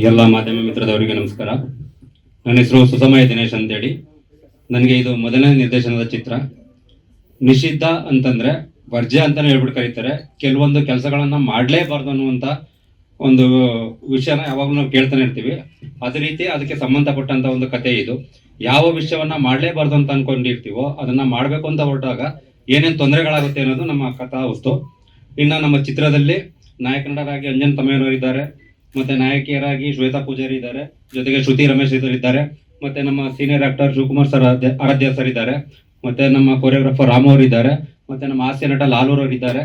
ಎಲ್ಲ ಮಾಧ್ಯಮ ಮಿತ್ರದವರಿಗೆ ನಮಸ್ಕಾರ. ನನ್ನ ಹೆಸರು ಸುಸಮಯ ದಿನೇಶ್ ಅಂತೇಳಿ. ನನಗೆ ಇದು ಮೊದಲನೇ ನಿರ್ದೇಶನದ ಚಿತ್ರ. ನಿಷಿದ್ಧ ಅಂತಂದ್ರೆ ವರ್ಜ್ಯ ಅಂತಾನೆ ಹೇಳ್ಬಿಟ್ಟು ಕರೀತಾರೆ. ಕೆಲವೊಂದು ಕೆಲಸಗಳನ್ನ ಮಾಡಲೇಬಾರ್ದು ಅನ್ನುವಂಥ ಒಂದು ವಿಷಯನ ಯಾವಾಗಲೂ ನಾವು ಕೇಳ್ತಾನೆ ಇರ್ತೀವಿ. ಅದೇ ರೀತಿ ಅದಕ್ಕೆ ಸಂಬಂಧಪಟ್ಟಂತ ಒಂದು ಕಥೆ ಇದು. ಯಾವ ವಿಷಯವನ್ನ ಮಾಡಲೇಬಾರ್ದು ಅಂತ ಅನ್ಕೊಂಡಿರ್ತೀವೋ ಅದನ್ನ ಮಾಡಬೇಕು ಅಂತ ಹೊರಟಾಗ ಏನೇನು ತೊಂದರೆಗಳಾಗುತ್ತೆ ಅನ್ನೋದು ನಮ್ಮ ಕಥಾ ವಸ್ತು. ಇನ್ನು ನಮ್ಮ ಚಿತ್ರದಲ್ಲಿ ನಾಯಕ ನಟರಾಗಿ ಅಂಜನ್ ಇದ್ದಾರೆ ಮತ್ತೆ ನಾಯಕಿಯರಾಗಿ ಶ್ವೇತಾ ಪೂಜಾರಿ ಇದ್ದಾರೆ. ಜೊತೆಗೆ ಶ್ರುತಿ ರಮೇಶ್ ಇದ್ದಾರೆ ಇದ್ದಾರೆ. ಮತ್ತೆ ನಮ್ಮ senior actor Shivakumar sir Aradhya- sir ಇದ್ದಾರೆ. ಮತ್ತೆ ನಮ್ಮ ಕೊರಿಯೋಗ್ರಾಫರ್ ರಾಮು ಅವರು ಇದ್ದಾರೆ. ಮತ್ತೆ ನಮ್ಮ ಹಾಸ್ಯ ನಟ ಲಾಲೂರ್ ಅವರು ಇದ್ದಾರೆ.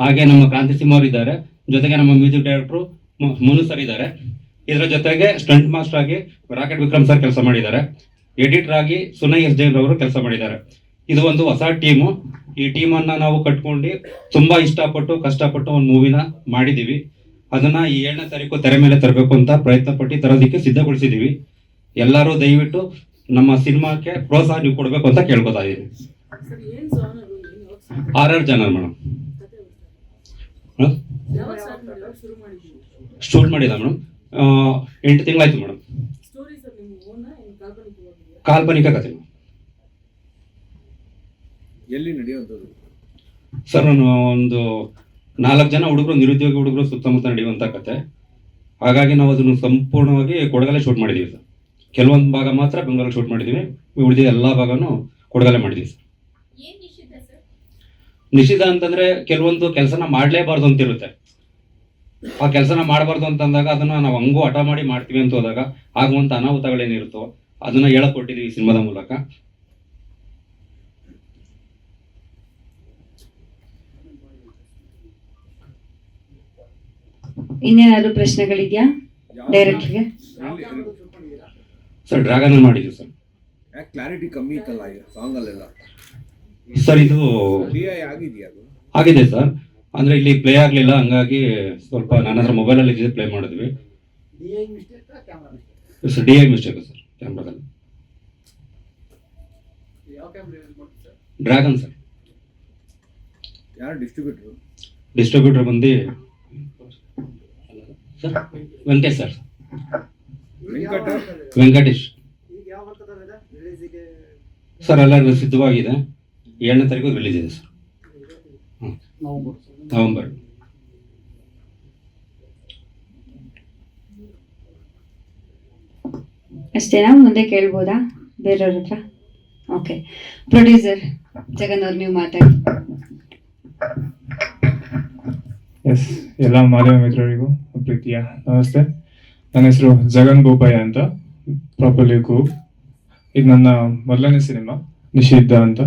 ಹಾಗೆ ನಮ್ಮ ಕ್ರಾಂತಿ ಸಿಂಹ ಅವರು ಇದ್ದಾರೆ. ಜೊತೆಗೆ ನಮ್ಮ ಮ್ಯೂಸಿಕ್ ಡೈರೆಕ್ಟ್ರು ಮುನು ಸರ್ ಇದ್ದಾರೆ. ಇದರ ಜೊತೆಗೆ ಸ್ಟಂಟ್ ಮಾಸ್ಟರ್ ಆಗಿ ರಾಕೆಟ್ ವಿಕ್ರಮ್ ಸರ್ ಕೆಲಸ ಮಾಡಿದ್ದಾರೆ. ಎಡಿಟರ್ ಆಗಿ ಸುನೈ ಎಸ್ ಜೈನ್ ಅವರು ಕೆಲಸ ಮಾಡಿದ್ದಾರೆ. ಇದು ಒಂದು ಹೊಸ ಟೀಮು ಈ ಟೀಮನ್ನ ನಾವು ಕಟ್ಕೊಂಡು ತುಂಬಾ ಇಷ್ಟಪಟ್ಟು, ಕಷ್ಟಪಟ್ಟು ಒಂದು ಮೂವಿನ ಮಾಡಿದೀವಿ ಅದನ್ನ ಈ ಏಳನೇ ತಾರೀಕು ತೆರೆ ಮೇಲೆ ತರಬೇಕು ಅಂತ ಪ್ರಯತ್ನ ಪಟ್ಟು ತರೋದಕ್ಕೆ ಸಿದ್ಧಗೊಳಿಸಿದೀವಿ. ಎಲ್ಲರೂ ದಯವಿಟ್ಟು ನಮ್ಮ ಸಿನಿಮಾಕ್ಕೆ ಪ್ರೋತ್ಸಾಹ ನೀವು ಕೊಡಬೇಕು ಅಂತ ಕೇಳ್ಕೊತಾ ಇದ್ದೀನಿ ಆರ್ ಆರ್ ಜನ ಮೇಡಮ್ ಶೂಟ್ ಮಾಡಿದ ಮೇಡಮ್ ಎಂಟು ತಿಂಗಳಾಯ್ತು ಮೇಡಮ್ ಕಾಲ್ಪನಿಕ ಕಥೆ. ಎಲ್ಲಿ ನಡೆಯುವಂಥದ್ದು? ಸರ್ ನಾನು ಒಂದು ನಾಲ್ಕು ಜನ ಹುಡುಗರು ನಿರುದ್ಯೋಗಿ ಹುಡುಗರು ಸುತ್ತಮುತ್ತ ನಡೆಯುವಂತ ಕತೆ. ಹಾಗಾಗಿ ನಾವು ಅದನ್ನು ಸಂಪೂರ್ಣವಾಗಿ ಕೊಡಗಲ್ಲೇ ಶೂಟ್ ಮಾಡಿದೀವಿ ಸರ್. ಕೆಲವೊಂದು ಭಾಗ ಮಾತ್ರ ಬೆಂಗಳೂರಲ್ಲಿ ಶೂಟ್ ಮಾಡಿದ್ದೀವಿ ಉಳಿದಿದ್ದ ಎಲ್ಲ ಭಾಗನೂ ಕೊಡಗಲ್ಲೇ ಮಾಡಿದೀವಿ ಸರ್. ನಿಷಿದ್ಧ ಅಂತಂದ್ರೆ ಕೆಲವೊಂದು ಕೆಲಸನ ಮಾಡಲೇಬಾರ್ದು ಅಂತ ಇರುತ್ತೆ ಆ ಕೆಲಸನ ಮಾಡಬಾರ್ದು ಅಂತಂದಾಗ ಅದನ್ನ ನಾವು ಹಂಗೂ ಹಠ ಮಾಡಿ ಮಾಡ್ತೀವಿ ಅಂತ ಹೋದಾಗ ಆಗುವಂತ ಅನಾಹುತಗಳೇನಿರುತ್ತೋ ಅದನ್ನ ಹೇಳಕ್ ಕೊಟ್ಟಿದೀವಿ ಸಿನಿಮಾದ ಮೂಲಕ. ಇನ್ನೇನಾದ್ರು ಪ್ರಶ್ನೆಗಳಿದ್ಯಾ? ಡೈರೆಕ್ಟ್ಗೆ ಸರ್ ಡ್ರಾಗನ್ ಮಾಡಿದ್ರು ಸರ್ ಯಾಕೆ ಕ್ಲಾರಿಟಿ ಕಮ್ಮಿ ಇತ್ತಲ್ಲ ಸಾಂಗ್ ಅಲ್ಲೆಲ್ಲ ಸರ್ ಇದು ಡಿ ಐ ಆಗಿದೆಯಾ ಅದು? ಆಗಿದೆ ಸರ್ ಅಂದ್ರೆ ಇಲ್ಲಿ ಪ್ಲೇ ಆಗಲಿಲ್ಲ ಹಂಗಾಗಿ ಸ್ವಲ್ಪ ನನ್ನ ಹತ್ರ ಮೊಬೈಲ್ ಅಲ್ಲಿ ಪ್ಲೇ ಮಾಡಿದ್ವಿ. Sir D I mistake sir ಕ್ಯಾಮ್ರಾದಲ್ಲಿ dragon sir ಯಾರು ಡಿಸ್ಟ್ರಿಬ್ಯೂಟ್ರು ಡಿಸ್ಟ್ರಿಬ್ಯೂಟರ್ ಬಂದು sir? Venkatesh sir. Venkata Venkatesh. Sir ಎಲ್ಲ ಸಿದ್ಧವಾಗಿದೆ. ಏಳನೇ ತಾರೀಕು ರಿಲೀಸ್ ಇದೆ ಸರ್. ನವೆಂಬರ್. ಅಷ್ಟೇನಾ? ಮುಂದೆ ಕೇಳ್ಬೋದಾ? ಬೇರೆಯವ್ರ ಹತ್ರ? ಓಕೆ ಪ್ರೊಡ್ಯೂಸರ್ ಜಗನ್ ಅವ್ರು ನೀವು ಮಾತಾಡಿ. ಎಸ್ ಎಲ್ಲ ಮಾಧ್ಯಮ ಮಿತ್ರರಿಗೂ. ಪ್ರೀತಿಯ. ನಮಸ್ತೆ. ನನ್ನ ಹೆಸರು ಜಗನ್ ಬೋಪಯ್ಯ ಅಂತ. Properly go. ಇದು ನನ್ನ ಮೊದಲನೇ ಸಿನಿಮಾ ನಿಷಿದ್ಧ ಅಂತ.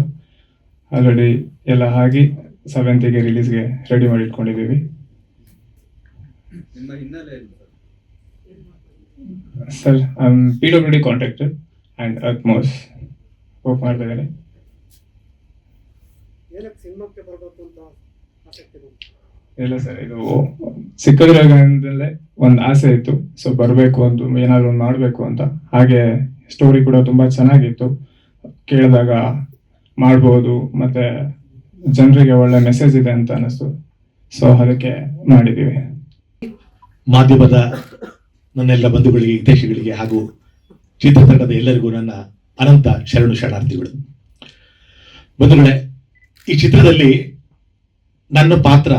ಆಲ್ರೆಡಿ ಎಲ್ಲ ಆಗಿ ಸೆವೆಂತಿಗೆ ರಿಲೀಸ್ಗೆ ರೆಡಿ ಮಾಡಿ ಇಟ್ಕೊಂಡಿದ್ದೀವಿ. ನಿಮ್ಮ ಹಿನ್ನೆಲೆ sir? I am P W D contractor and Atmos work ಮಾಡ್ತಾ ಇದ್ದೀನಿ. ಇಲ್ಲ ಸರ್, ಇದು ಸಿಕ್ಕದ್ರಾಗಲೇ ಒಂದು ಆಸೆ ಇತ್ತು. ಸೊ ಬರಬೇಕು ಅಂತ, ಏನಾದ್ರು ಒಂದು ಮಾಡಬೇಕು ಅಂತ. ಹಾಗೆ ಸ್ಟೋರಿ ಕೂಡ ತುಂಬ ಚೆನ್ನಾಗಿತ್ತು. ಕೇಳಿದಾಗ ಮಾಡ್ಬೋದು, ಮತ್ತೆ ಜನರಿಗೆ ಒಳ್ಳೆ ಮೆಸೇಜ್ ಇದೆ ಅಂತ ಅನಿಸ್ತು ಸೊ ಅದಕ್ಕೆ ಮಾಡಿದ್ದೀವಿ ಮಾಧ್ಯಮದ ನನ್ನೆಲ್ಲ ಬಂಧುಗಳಿಗೆ ಹಿತೇಶಿಗಳಿಗೆ ಹಾಗೂ ಚಿತ್ರತಂಡದ ಎಲ್ಲರಿಗೂ ನನ್ನ ಅನಂತ ಶರಣು ಶರಣಾರ್ಥಿಗಳು. ಬಂಧುಗಳೇ, ಈ ಚಿತ್ರದಲ್ಲಿ ನನ್ನ ಪಾತ್ರ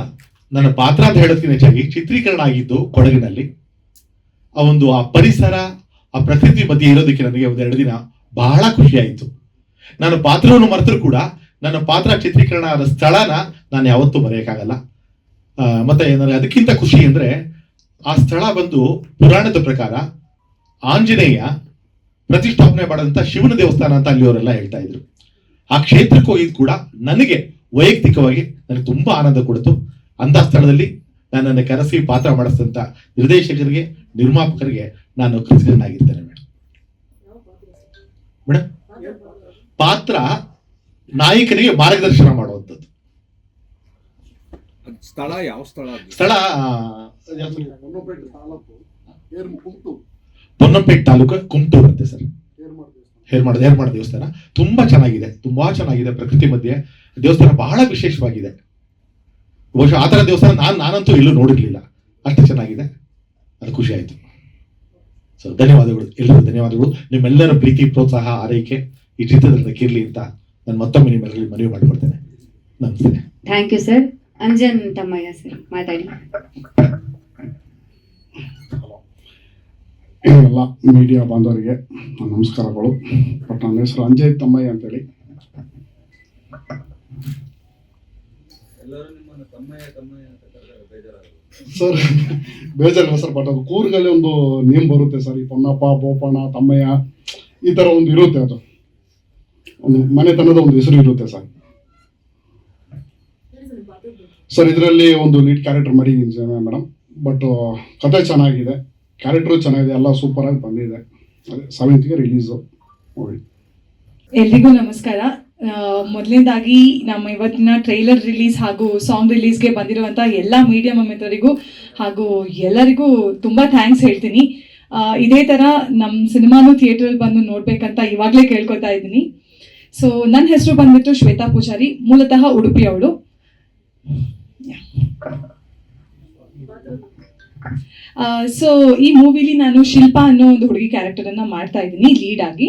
ನನ್ನ ಪಾತ್ರ ಅಂತ ಹೇಳೋದಕ್ಕಿಂತ ಹೆಚ್ಚಾಗಿ ಚಿತ್ರೀಕರಣ ಆಗಿದ್ದು ಕೊಡಗಿನಲ್ಲಿ, ಆ ಒಂದು, ಆ ಪರಿಸರ, ಆ ಪ್ರಕೃತಿ ಬಗ್ಗೆ ಇರೋದಕ್ಕೆ ನನಗೆ ಒಂದೆರಡು ದಿನ ಬಹಳ ಖುಷಿಯಾಯಿತು. ನಾನು ಪಾತ್ರವನ್ನು ಮರೆತರೂ ಕೂಡ ನನ್ನ ಪಾತ್ರ ಚಿತ್ರೀಕರಣ ಆದ ಸ್ಥಳನ ನಾನು ಯಾವತ್ತೂ ಮರೆಯೋಕ್ಕಾಗಲ್ಲ. ಮತ್ತೆ ನನಗೆ ಅದಕ್ಕಿಂತ ಖುಷಿ ಅಂದ್ರೆ ಆ ಸ್ಥಳ ಬಂದು ಪುರಾಣದ ಪ್ರಕಾರ ಆಂಜನೇಯ ಪ್ರತಿಷ್ಠಾಪನೆ ಮಾಡಿದಂಥ ಶಿವನ ದೇವಸ್ಥಾನ ಅಂತ ಅಲ್ಲಿಯವರೆಲ್ಲ ಹೇಳ್ತಾ ಇದ್ರು. ಆ ಕ್ಷೇತ್ರಕ್ಕೆ ಹೋಗಿದ್ದು ಕೂಡ ನನಗೆ ವೈಯಕ್ತಿಕವಾಗಿ ನನಗೆ ತುಂಬ ಆನಂದ ಕೊಡ್ತು. ಅಂತ ಸ್ಥಳದಲ್ಲಿ ನನ್ನನ್ನು ಕರೆಸಿ ಪಾತ್ರ ಮಾಡಿಸಿದಂತ ನಿರ್ದೇಶಕರಿಗೆ ನಿರ್ಮಾಪಕರಿಗೆ ನಾನು ಕೃತಜ್ಞನಾಗಿರ್ತೇನೆ ಮೇಡಮ್? ಮೇಡಮ್ ಪಾತ್ರ ನಾಯಕನಿಗೆ ಮಾರ್ಗದರ್ಶನ ಮಾಡುವಂಥದ್ದು. ಸ್ಥಳ ಯಾವ ಸ್ಥಳ ಸ್ಥಳ ಪೊನ್ನಂಪೇಟೆ ತಾಲೂಕು ಕುಮಟೂರು ಅಂತೆ ಸರ್. ಹೇರ್ಮಾಡ ಹೇರ್ಮಾಡ ದೇವಸ್ಥಾನ. ತುಂಬಾ ಚೆನ್ನಾಗಿದೆ ತುಂಬಾ ಚೆನ್ನಾಗಿದೆ. ಪ್ರಕೃತಿ ಮಧ್ಯೆ ದೇವಸ್ಥಾನ ಬಹಳ ವಿಶೇಷವಾಗಿದೆ. ಬಹುಶಃ ಆ ಥರ ದೇವಸ್ಥಾನ ನಾನು ನಾನಂತೂ ಎಲ್ಲೂ ನೋಡಿರಲಿಲ್ಲ. ಅಷ್ಟು ಚೆನ್ನಾಗಿದೆ. ಅದು ಖುಷಿ ಆಯ್ತು. ಸೊ ಧನ್ಯವಾದಗಳು. ಎಲ್ಲರಿಗೂ ಧನ್ಯವಾದಗಳು. ನಿಮ್ಮೆಲ್ಲರ ಪ್ರೀತಿ ಪ್ರೋತ್ಸಾಹ ಆರೈಕೆ ಈ ಚಿತ್ರದಲ್ಲಿ ಇರಲಿ ಅಂತ ನಾನು ಮತ್ತೊಮ್ಮೆ ನಿಮ್ಮೆಲ್ಲರಲ್ಲಿ ಮನವಿ ಮಾಡಿಕೊಡ್ತೇನೆ ನಮಸ್ತೆ. Thank you sir Anjan Thammaiah sir ಮಾತಾಡಿ. ಎಲ್ಲ ಮೀಡಿಯಾ ಬಾಂಧವರಿಗೆ ನಮಸ್ಕಾರಗಳು. ಬಟ್ ನನ್ನ ಹೆಸರು ಅಂಜಯ್ ತಮ್ಮಯ್ಯ ಅಂತೇಳಿ. ಸರ್ ಬೇಜಾರಿಲ್ಲ ಸರ್ ಬಟ್ ಅದು ಕೂರ್ಗಲ್ಲಿ ಒಂದು ನೇಮ್ ಬರುತ್ತೆ ಸರ್ ಈ ಪೊನ್ನಪ್ಪ ಬೋಪಣ್ಣ ತಮ್ಮಯ್ಯ ಈ ಥರ ಒಂದು ಇರುತ್ತೆ ಅದು. ಒಂದು ಮನೆತನದ ಒಂದು ಹೆಸರು ಇರುತ್ತೆ ಸರ್. ಸರ್ ಇದರಲ್ಲಿ ಒಂದು ಲೀಡ್ ಕ್ಯಾರೆಕ್ಟರ್ ಮಾಡಿದ್ದೀನಿ ಮೇಡಮ್ ಬಟ್ ಕತೆ ಚೆನ್ನಾಗಿದೆ. ಕ್ಯಾರೆಕ್ಟ್ರು ಚೆನ್ನಾಗಿದೆ ಎಲ್ಲ ಸೂಪರಾಗಿ ಬಂದಿದೆ. ಅದೇ ಸೆವೆಂತ್ಗೆ ರಿಲೀಸು ಮೂವಿ ಎಲ್ರಿಗೂ ನಮಸ್ಕಾರ. ಮೊದಲನೇದಾಗಿ ನಮ್ಮ ಇವತ್ತಿನ ಟ್ರೈಲರ್ ರಿಲೀಸ್ ಹಾಗೂ ಸಾಂಗ್ ರಿಲೀಸ್ಗೆ ಬಂದಿರುವಂಥ ಎಲ್ಲ ಮೀಡಿಯಾ ಮಿತ್ರರಿಗೂ ಹಾಗೂ ಎಲ್ಲರಿಗೂ ತುಂಬ ಥ್ಯಾಂಕ್ಸ್ ಹೇಳ್ತೀನಿ. ಇದೇ ಥರ ನಮ್ಮ ಸಿನಿಮಾನು ಥಿಯೇಟ್ರಲ್ಲಿ ಬಂದು ನೋಡಬೇಕಂತ ಇವಾಗಲೇ ಕೇಳ್ಕೊತಾ ಇದ್ದೀನಿ. ಸೊ ನನ್ನ ಹೆಸರು ಬಂದ್ಬಿಟ್ಟು ಶ್ವೇತಾ ಪೂಜಾರಿ, ಮೂಲತಃ ಉಡುಪಿ ಅವಳು. ಸೊ ಈ ಮೂವಿಲಿ ನಾನು ಶಿಲ್ಪಾ ಅನ್ನೋ ಒಂದು ಹುಡುಗಿ ಕ್ಯಾರೆಕ್ಟರನ್ನು ಮಾಡ್ತಾ ಇದ್ದೀನಿ ಲೀಡ್ ಆಗಿ.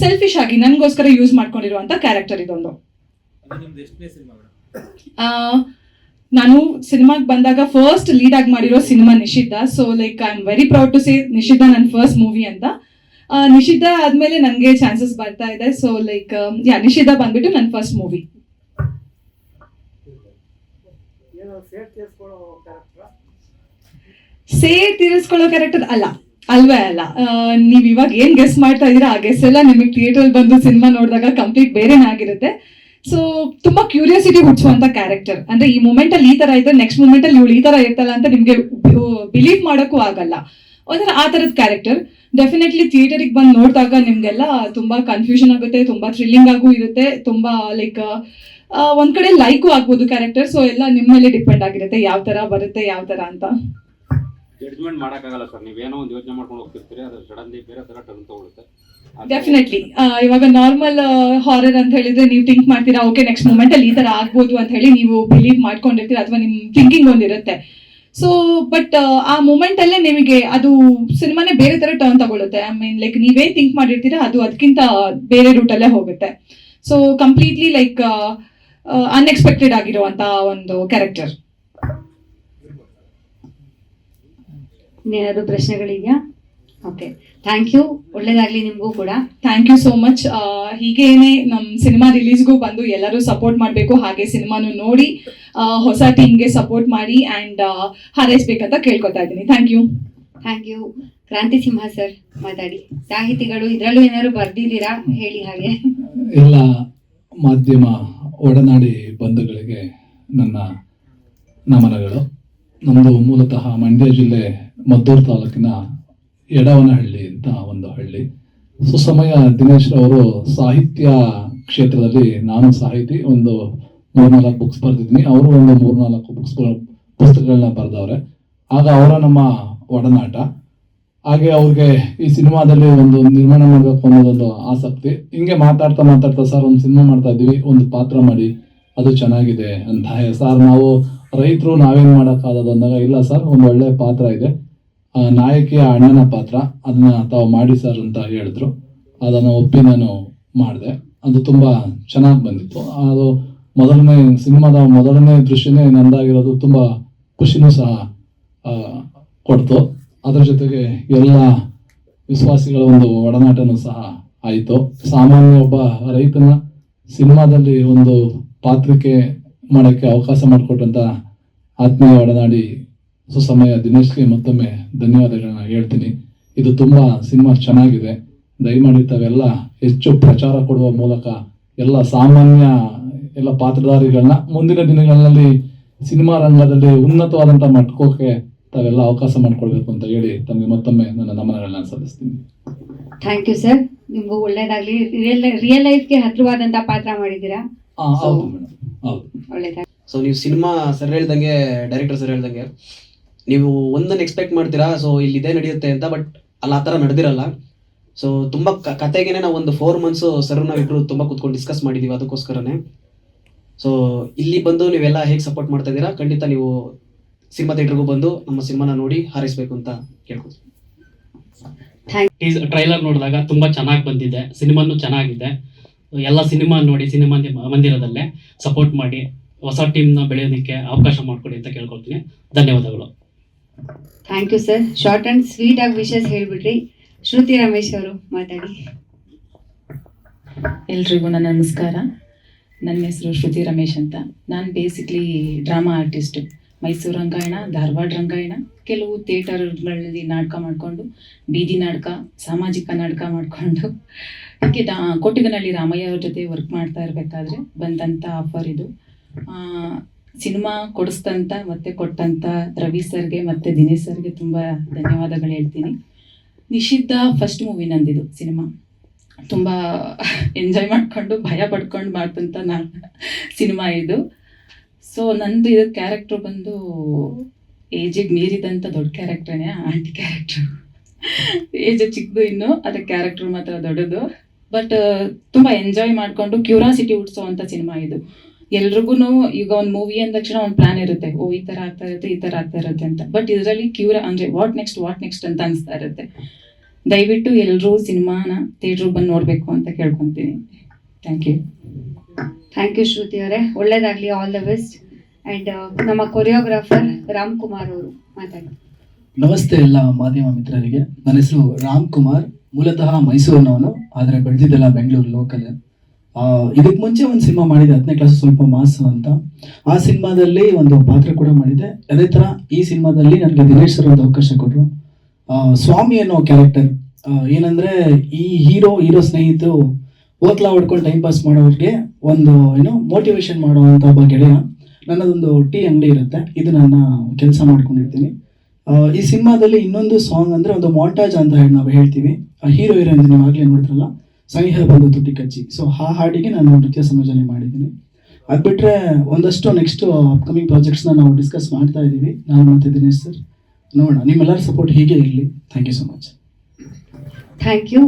ಸೆಲ್ಫಿಶ್ ಆಗಿ ನನಗೋಸ್ಕರ ಯೂಸ್ ಮಾಡ್ಕೊಂಡಿರುವಂತ ಕ್ಯಾರೆಕ್ಟರ್ ಇದೊಂದು. ನಾನು ಸಿನಿಮಾಗೆ ಬಂದಾಗ ಫಸ್ಟ್ ಲೀಡ್ ಆಗಿ ಮಾಡಿರೋ cinema Nishiddha. So like I am very proud to say Nishiddha ನನ್ನ ಫಸ್ಟ್ ಮೂವಿ ಅಂತ. ನಿಷಿದ್ಧ ಆದ್ಮೇಲೆ ನನಗೆ ಚಾನ್ಸಸ್ ಬರ್ತಾ ಇದೆ. ಸೊ ಲೈಕ್ ಯಾ ನಿಷಿದ್ಧ ಬಂದ್ಬಿಟ್ಟು ನನ್ನ ಫಸ್ಟ್ ಮೂವಿ ಸೇರ್ ತೀರಿಸ್ಕೊಳ್ಳೋ ಕ್ಯಾರೆಕ್ಟರ್ ಅಲ್ಲ. ಅಲ್ವೇ ಅಲ್ಲ? ನೀವು ಇವಾಗ ಏನ್ ಗೆಸ್ ಮಾಡ್ತಾ ಇದ್ದೀರಾ? ಆ ಗೆಸ್ ಎಲ್ಲ ನಿಮಗೆ ಥಿಯೇಟರ್ ಬಂದು ಸಿನಿಮಾ ನೋಡಿದಾಗ ಕಂಪ್ಲೀಟ್ ಬೇರೆನೇ ಆಗಿರುತ್ತೆ. ಸೊ ತುಂಬಾ ಕ್ಯೂರಿಯಾಸಿಟಿ ಹುಟ್ಟಿಸುವಂತ ಕ್ಯಾರೆಕ್ಟರ್ ಅಂದ್ರೆ ಈ ಮೂಮೆಂಟ್ ಅಲ್ಲಿ ಈ ತರ ಇದ್ರೆ ನೆಕ್ಸ್ಟ್ ಮೂಮೆಂಟ್ ಅಲ್ಲಿ ಇವಳು ಈ ತರ ಇರ್ತಲ್ಲ ಅಂತ ನಿಮ್ಗೆ ಬಿಲೀವ್ ಮಾಡೋಕ್ಕೂ ಆಗಲ್ಲ. ಒಂಥರ ಆ ತರದ ಕ್ಯಾರೆಕ್ಟರ್ ಡೆಫಿನೆಟ್ಲಿ ಥಿಯೇಟರಿಗೆ ಬಂದು ನೋಡಿದಾಗ ನಿಮ್ಗೆಲ್ಲ ತುಂಬಾ ಕನ್ಫ್ಯೂಷನ್ ಆಗುತ್ತೆ, ತುಂಬಾ ಥ್ರಿಲ್ಲಿಂಗ್ ಆಗೂ ಇರುತ್ತೆ, ತುಂಬಾ ಲೈಕ್ ಒಂದ್ ಕಡೆ ಲೈಕು ಆಗ್ಬೋದು ಕ್ಯಾರೆಕ್ಟರ್ ಸೊ ಎಲ್ಲ ನಿಮ್ಮ ಮೇಲೆ ಡಿಪೆಂಡ್ ಆಗಿರುತ್ತೆ. ಯಾವ ತರ ಬರುತ್ತೆ, ಯಾವ ತರ ಅಂತ. ಜಡ್ಜ್ಮೆಂಟ್ ಮಾಡೋಕ್ಕಾಗಲ್ಲ ಸರ್. ನೀವೇನೋ ಒಂದು ಯೋಚನೆ ಮಾಡ್ಕೊಂಡು ಹೋಗ್ತಿರ್ತೀರಿ ಅದು ಸಡನ್ಲಿ ಬೇರೆ ತರ ಟರ್ನ್ ತಗೊಳುತ್ತೆ. ಡೆಫಿನೆಟ್ಲಿ ಇವಾಗ ನಾರ್ಮಲ್ ಹಾರರ್ ಅಂತ ಹೇಳಿದ್ರೆ ನೀವು ಥಿಂಕ್ ಮಾಡ್ತೀರಾ ಓಕೆ ನೆಕ್ಸ್ಟ್ ಮೂಮೆಂಟ್ ಅಲ್ಲಿ ಈ ತರ ಆಗ್ಬೋದು ಅಂತ ಹೇಳಿ ನೀವು ಬಿಲೀವ್ ಮಾಡ್ಕೊಂಡಿರ್ತೀರಾ ಅಥವಾ ನಿಮ್ ಥಿಂಕಿಂಗ್ ಒಂದಿರುತ್ತೆ ಸೊ ಬಟ್ ಆ ಮೂಮೆಂಟ್ ಅಲ್ಲೇ ನಿಮಗೆ ಅದು ಸಿನಿಮಾನೇ ಬೇರೆ ತರ ಟರ್ನ್ ತಗೊಳುತ್ತೆ. ಐ ಮೀನ್ ಲೈಕ್ ನೀವೇನ್ ಥಿಂಕ್ ಮಾಡಿರ್ತೀರಾ, ಅದು ಅದಕ್ಕಿಂತ ಬೇರೆ ರೂಟ್ ಅಲ್ಲೇ ಹೋಗುತ್ತೆ. ಸೊ ಕಂಪ್ಲೀಟ್ಲಿ ಲೈಕ್ ಅನ್ಎಕ್ಸ್ಪೆಕ್ಟೆಡ್ ಆಗಿರುವಂತಹ ಒಂದು ಕ್ಯಾರೆಕ್ಟರ್ ಇನ್ನೇನಾದ್ರು ಪ್ರಶ್ನೆಗಳಿದೆಯಾ? ಓಕೆ ಥ್ಯಾಂಕ್ ಯು ಒಳ್ಳೇದಾಗ್ಲಿ ನಿಮಗೂ ಕೂಡ. ಥ್ಯಾಂಕ್ ಯು ಸೋ ಮಚ್ ಹೀಗೇನೆ ನಮ್ಮ ಸಿನಿಮಾ ರಿಲೀಸ್ಗೂ ಬಂದು ಎಲ್ಲರೂ ಸಪೋರ್ಟ್ ಮಾಡಬೇಕು. ಹಾಗೆ ಸಿನಿಮಾನು ನೋಡಿ ಹೊಸ ಟೀಮ್ಗೆ ಸಪೋರ್ಟ್ ಮಾಡಿ ಆ್ಯಂಡ್ ಹಾರೈಸ್ಬೇಕಂತ ಕೇಳ್ಕೊತಾ ಇದ್ದೀನಿ. ಥ್ಯಾಂಕ್ ಯು ಥ್ಯಾಂಕ್ ಯು ಕ್ರಾಂತಿ ಸಿಂಹ ಸರ್ ಮಾತಾಡಿ. ಸಾಹಿತಿಗಳು ಇದರಲ್ಲೂ ಏನಾದ್ರು ಬರ್ದಿದ್ದೀರಾ? ಹೇಳಿ ಹಾಗೆ. ಎಲ್ಲ ಮಾಧ್ಯಮ ಒಡನಾಡಿ ಬಂಧುಗಳಿಗೆ ನನ್ನ ನಮನಗಳು. ನಮ್ಮದು ಮೂಲತಃ ಮಂಡ್ಯ ಜಿಲ್ಲೆ ಮದ್ದೂರು ತಾಲೂಕಿನ ಎಡವನಹಳ್ಳಿ ಅಂತ ಒಂದು ಹಳ್ಳಿ. ಸುಸಮಯ ದಿನೇಶ್ ಅವರು ಸಾಹಿತ್ಯ ಕ್ಷೇತ್ರದಲ್ಲಿ ನಾನು ಸಾಹಿತಿ, ಒಂದು ಮೂರ್ನಾಲ್ಕು ಬುಕ್ಸ್ ಬರೆದಿದ್ದೀನಿ. ಅವರು ಒಂದು ಮೂರ್ನಾಲ್ಕು ಬುಕ್ಸ್ ಪುಸ್ತಕಗಳನ್ನ ಬರೆದವ್ರೆ. ಆಗ ಅವರ ನಮ್ಮ ಒಡನಾಟ. ಹಾಗೆ ಅವ್ರಿಗೆ ಈ ಸಿನಿಮಾದಲ್ಲಿ ಒಂದು ನಿರ್ಮಾಣ ಮಾಡಬೇಕು ಅನ್ನೋದೊಂದು ಆಸಕ್ತಿ. ಹಿಂಗೆ ಮಾತಾಡ್ತಾ ಮಾತಾಡ್ತಾ ಸರ್, ಒಂದು ಸಿನಿಮಾ ಮಾಡ್ತಾ ಇದ್ದೀವಿ, ಒಂದು ಪಾತ್ರ ಮಾಡಿ, ಅದು ಚೆನ್ನಾಗಿದೆ ಅಂತ ಸರ್, ನಾವು ರೈತರು ನಾವೇನು ಮಾಡೋಕ್ಕಾಗದು? ಅಂದಾಗ, ಇಲ್ಲ ಸರ್, ಒಂದು ಒಳ್ಳೆ ಪಾತ್ರ ಇದೆ. ನಾಯಕಿಯ ಅಣ್ಣನ ಪಾತ್ರ, ಅದನ್ನ ತಾವು ಮಾಡಿ ಸರ್ ಅಂತ ಹೇಳಿದ್ರು. ಅದನ್ನು ಒಪ್ಪಿ ನಾನು ಮಾಡಿದೆ. ಅದು ತುಂಬ ಚೆನ್ನಾಗಿ ಬಂದಿತ್ತು. ಅದು ಮೊದಲನೇ ಸಿನಿಮಾದ ಮೊದಲನೇ ದೃಶ್ಯನೇ ನಂದಾಗಿರೋದು ತುಂಬ ಖುಷಿನೂ ಸಹ ಕೊಡ್ತು. ಅದರ ಜೊತೆಗೆ ಎಲ್ಲ ವಿಶ್ವಾಸಿಗಳ ಒಂದು ಒಡನಾಟನೂ ಸಹ ಆಯಿತು. ಸಾಮಾನ್ಯ ಒಬ್ಬ ರೈತನ ಸಿನಿಮಾದಲ್ಲಿ ಒಂದು ಪಾತ್ರಕ್ಕೆ ಮಾಡೋಕ್ಕೆ ಅವಕಾಶ ಮಾಡಿಕೊಟ್ಟಂತ ಆತ್ಮೀಯ ಒಡನಾಡಿ ಸುಸಮಯ ದಿನೇಶ್ಗೆ ಮತ್ತೊಮ್ಮೆ ಧನ್ಯವಾದಗಳನ್ನ ಹೇಳ್ತೀನಿ. ಇದು ತುಂಬ ಸಿನಿಮಾ ಚೆನ್ನಾಗಿದೆ. ದಯಮಾಡಿ ತಾವೆಲ್ಲ ಹೆಚ್ಚು ಪ್ರಚಾರ ಕೊಡುವ ಮೂಲಕ ಎಲ್ಲ ಸಾಮಾನ್ಯ ಎಲ್ಲ ಪಾತ್ರಧಾರಿಗಳನ್ನ ಮುಂದಿನ ದಿನಗಳಲ್ಲಿ ಸಿನಿಮಾ ರಂಗದಲ್ಲಿ ಉನ್ನತವಾದಂಥ ಮಟ್ಕೋಕೆ ತಾವೆಲ್ಲ ಅವಕಾಶ ಮಾಡ್ಕೊಳ್ಬೇಕು ಅಂತ ಹೇಳಿ ತಮಗೆ ಮತ್ತೊಮ್ಮೆ ನನ್ನ ನಮನಗಳನ್ನ ಸಲ್ಲಿಸ್ತೀನಿ. ಥ್ಯಾಂಕ್ ಯು ಸರ್ ನಿಮಗೂ ಒಳ್ಳೇದಾಗ್ಲಿ. ರಿಯಲ್ ರಿಯಲ್ ಲೈಫ್ಗೆ ಹತ್ತಿರವಾದಂತಹ ಪಾತ್ರ ಮಾಡಿದ್ದೀರಾ? ಹೌದು ಮೇಡಮ್ ಹೌದು. ಸೊ ನೀವು ಸಿನಿಮಾ ಸರ್ ಹೇಳ್ದಂಗೆ ಡೈರೆಕ್ಟರ್ ಸರ್ ಹೇಳ್ದಂಗೆ ನೀವು ಒಂದನ್ನು ಎಕ್ಸ್ಪೆಕ್ಟ್ ಮಾಡ್ತೀರಾ? ಸೊ ಇಲ್ಲಿ ಇದೇ ನಡೆಯುತ್ತೆ ಅಂತ ಬಟ್ ಅಲ್ಲಿ ಆ ಥರ ನಡೆದಿರಲ್ಲ. ಸೊ ತುಂಬ ಕ- ಕತೆಗೆನೆ ನಾವು ಒಂದು ಫೋರ್ ಮಂತ್ಸು ಸರ್ ನಾವಿಬ್ರು ತುಂಬ ಕೂತ್ಕೊಂಡು ಡಿಸ್ಕಸ್ ಮಾಡಿದ್ದೀವಿ ಅದಕ್ಕೋಸ್ಕರನೇ. ಸೊ ಇಲ್ಲಿ ಬಂದು ನೀವೆಲ್ಲ ಹೇಗೆ ಸಪೋರ್ಟ್ ಮಾಡ್ತಾ ಇದ್ದೀರಾ? ಖಂಡಿತ ನೀವು ಸಿನಿಮಾ ಥಿಯೇಟ್ರಿಗೂ ಬಂದು ನಮ್ಮ ಸಿನಿಮಾನ ನೋಡಿ ಹಾರೈಸಬೇಕು ಅಂತ ಕೇಳ್ಕೊತೀನಿ ಟ್ರೈಲರ್ ನೋಡಿದಾಗ ತುಂಬಾ ಚೆನ್ನಾಗಿ ಬಂದಿದೆ. ಸಿನಿಮಾನು ಚೆನ್ನಾಗಿದೆ. ಎಲ್ಲ ಸಿನಿಮಾ ನೋಡಿ ಸಿನಿಮಾ ಮಂದಿರದಲ್ಲೇ ಸಪೋರ್ಟ್ ಮಾಡಿ ಹೊಸ ಟೀಮ್ನ ಬೆಳೆಯೋದಕ್ಕೆ ಅವಕಾಶ ಮಾಡಿಕೊಡಿ ಅಂತ ಕೇಳ್ಕೊಳ್ತೀನಿ. ಧನ್ಯವಾದಗಳು. Thank you sir short and sweet ಆಗಿ ವಿಶಸ್ ಹೇಳ್ಬಿಡ್ರಿ. ಶ್ರುತಿ ರಮೇಶ್ ಅವರು ಮಾತಾಡಿ. ಎಲ್ರಿಗೂ ನನ್ನ ನಮಸ್ಕಾರ. ನನ್ನ ಹೆಸರು ಶ್ರುತಿ ರಮೇಶ್ ಅಂತ. ನಾನು basically drama artist Mysuru Rangayana, Dharwad Rangayana, ಕೆಲವು ಥಿಯೇಟರ್ಗಳಲ್ಲಿ ನಾಟಕ ಮಾಡಿಕೊಂಡು, ಬೀದಿ ನಾಟಕ, ಸಾಮಾಜಿಕ ನಾಟಕ ಮಾಡಿಕೊಂಡು. ಹೀಗೆ ದಾ, ಕೊಟ್ಟಿಗನಹಳ್ಳಿ ರಾಮಯ್ಯ ಅವ್ರ ಜೊತೆ ವರ್ಕ್ ಮಾಡ್ತಾ ಇರಬೇಕಾದ್ರೆ ಬಂದಂಥ ಆಫರ್ ಇದು. ಸಿನಿಮಾ ಕೊಡಿಸ್ತಂತ ಮತ್ತೆ ಕೊಟ್ಟಂತ ರವಿ ಸರ್ಗೆ ಮತ್ತೆ ದಿನೇಶ್ ಸರ್ಗೆ ತುಂಬ ಧನ್ಯವಾದಗಳು ಹೇಳ್ತೀನಿ. ನಿಷಿದ್ಧ ಫಸ್ಟ್ ಮೂವಿ ನಂದಿದು ಸಿನಿಮಾ. ತುಂಬ ಎಂಜಾಯ್ ಮಾಡ್ಕೊಂಡು, ಭಯ ಪಡ್ಕೊಂಡು ಮಾಡ್ತಂತ ನಾನು ಸಿನಿಮಾ ಇದು. ಸೊ ನಂದು ಇದು ಕ್ಯಾರೆಕ್ಟ್ರ್ ಬಂದು ಏಜಿಗೆ ಮೀರಿದಂಥ ದೊಡ್ಡ ಕ್ಯಾರೆಕ್ಟ್ರೇ ಆಂಟಿ ಕ್ಯಾರೆಕ್ಟ್ರು ಏಜ್ ಚಿಕ್ಕದು ಇನ್ನು ಅದರ ಕ್ಯಾರೆಕ್ಟ್ರ್ ಮಾತ್ರ ದೊಡ್ಡದು. ಬಟ್ ತುಂಬ ಎಂಜಾಯ್ ಮಾಡಿಕೊಂಡು ಕ್ಯೂರಾಸಿಟಿ ಹುಟ್ಟಿಸೋವಂಥ ಸಿನಿಮಾ ಇದು. ಎಲ್ರಿಗೂ ಈಗ ಒಂದು ಮೂವಿ ಅಂದ ತಕ್ಷಣ ಒಂದು ಪ್ಲಾನ್ ಇರುತ್ತೆ. ಓ ಈ ಥರ ಆಗ್ತಾ ಇರುತ್ತೆ ಈ ಥರ ಆಗ್ತಾ ಇರುತ್ತೆ ಅಂತ. ಬಟ್ ಇದರಲ್ಲಿ ಕ್ಯೂರ ಅಂದರೆ ವಾಟ್ ನೆಕ್ಸ್ಟ್ ವಾಟ್ ನೆಕ್ಸ್ಟ್ ಅಂತ ಅನಿಸ್ತಾ ಇರುತ್ತೆ. ದಯವಿಟ್ಟು ಎಲ್ಲರೂ ಸಿನಿಮಾನ ಥಿಯೇಟ್ರಿಗೆ ಬಂದು ನೋಡಬೇಕು ಅಂತ ಕೇಳ್ಕೊತೀನಿ. Thank you thank you Shruti ಅವರೇ. ಒಳ್ಳೇದಾಗ್ಲಿ ಆಲ್ ದ ಬೆಸ್ಟ್ ಅಂಡ್ ನಮ್ಮ ಕೊರಿಯೋಗ್ರಾಫರ್ ರಾಮ್ ಕುಮಾರ್ ಅವರು ಮಾತಾಡಿ. ನಮಸ್ತೆ ಎಲ್ಲ ಮಾಧ್ಯಮ ಮಿತ್ರರಿಗೆ. ನನ್ನ ಹೆಸರು ರಾಮ್ ಕುಮಾರ್. ಮೂಲತಃ ಮೈಸೂರಿನವನು ಆದರೆ ಬೆಳೆದಿದ್ದೆಲ್ಲ ಬೆಂಗಳೂರು ಲೋಕಲ್ ಇದಕ್ಕೆ ಮುಂಚೆ ಒಂದು ಸಿನಿಮಾ ಮಾಡಿದೆ ಹತ್ತನೇ ಕ್ಲಾಸ್ ಸ್ವಲ್ಪ ಮಾಸ ಅಂತ. ಆ ಸಿನಿಮಾದಲ್ಲಿ ಒಂದು ಪಾತ್ರ ಕೂಡ ಮಾಡಿದೆ. ಅದೇ ಥರ ಈ ಸಿನಿಮಾದಲ್ಲಿ ನನಗೆ ದಿನೇಶ್ ಸರ್ ಒಂದು ಅವಕಾಶ ಕೊಟ್ಟರು ಸ್ವಾಮಿ ಅನ್ನೋ ಕ್ಯಾರೆಕ್ಟರ್ ಏನಂದ್ರೆ ಈ ಹೀರೋ ಹೀರೋ ಸ್ನೇಹಿತರು ಓತ್ಲಾ ಹೊಡ್ಕೊಂಡು ಟೈಮ್ ಪಾಸ್ ಮಾಡೋರಿಗೆ ಒಂದು ಏನೋ ಮೋಟಿವೇಶನ್ ಮಾಡುವಂಥ ಒಬ್ಬ ಗೆಳೆಯ. ನನ್ನದೊಂದು ಟೀ ಅಂಗಡಿ ಇರುತ್ತೆ. ಇದು ನನ್ನ ಕೆಲಸ ಮಾಡ್ಕೊಂಡಿರ್ತೀನಿ. ಆ, ಈ ಸಿನಿಮಾದಲ್ಲಿ ಇನ್ನೊಂದು ಸಾಂಗ್ ಅಂದ್ರೆ ಒಂದು ಮಾಂಟಾಜ್ ಅಂತ ಹೇಳಿ ನಾವು ಹೇಳ್ತೀವಿ. ಹೀರೋ ಹೀರೋಯಿನ್ ನೀವು ಆಗಲೇ ನೋಡಿದ್ರಲ್ಲ. ಸನಿಹ ಬಂದು ತುಟಿ ಕಚ್ಚಿ. ಸೊ ಆ ಹಾಡಿಗೆ ನಾನು ನೃತ್ಯ ಸಂಯೋಜನೆ ಮಾಡಿದ್ದೀನಿ. ಅದು ಬಿಟ್ಟರೆ ಒಂದಷ್ಟು ನೆಕ್ಸ್ಟ್ ಅಪ್ಕಮಿಂಗ್ ಪ್ರಾಜೆಕ್ಟ್ಸ್ನ ನಾವು ಡಿಸ್ಕಸ್ ಮಾಡ್ತಾ ಇದ್ದೀವಿ. ನಾನು ಮತ್ತೆ ದಿನೇಶ್ ಸರ್ ನೋಡೋಣ. ನಿಮ್ಮೆಲ್ಲರ ಸಪೋರ್ಟ್ ಹೀಗೆ ಇರಲಿ. Thank you so much thank you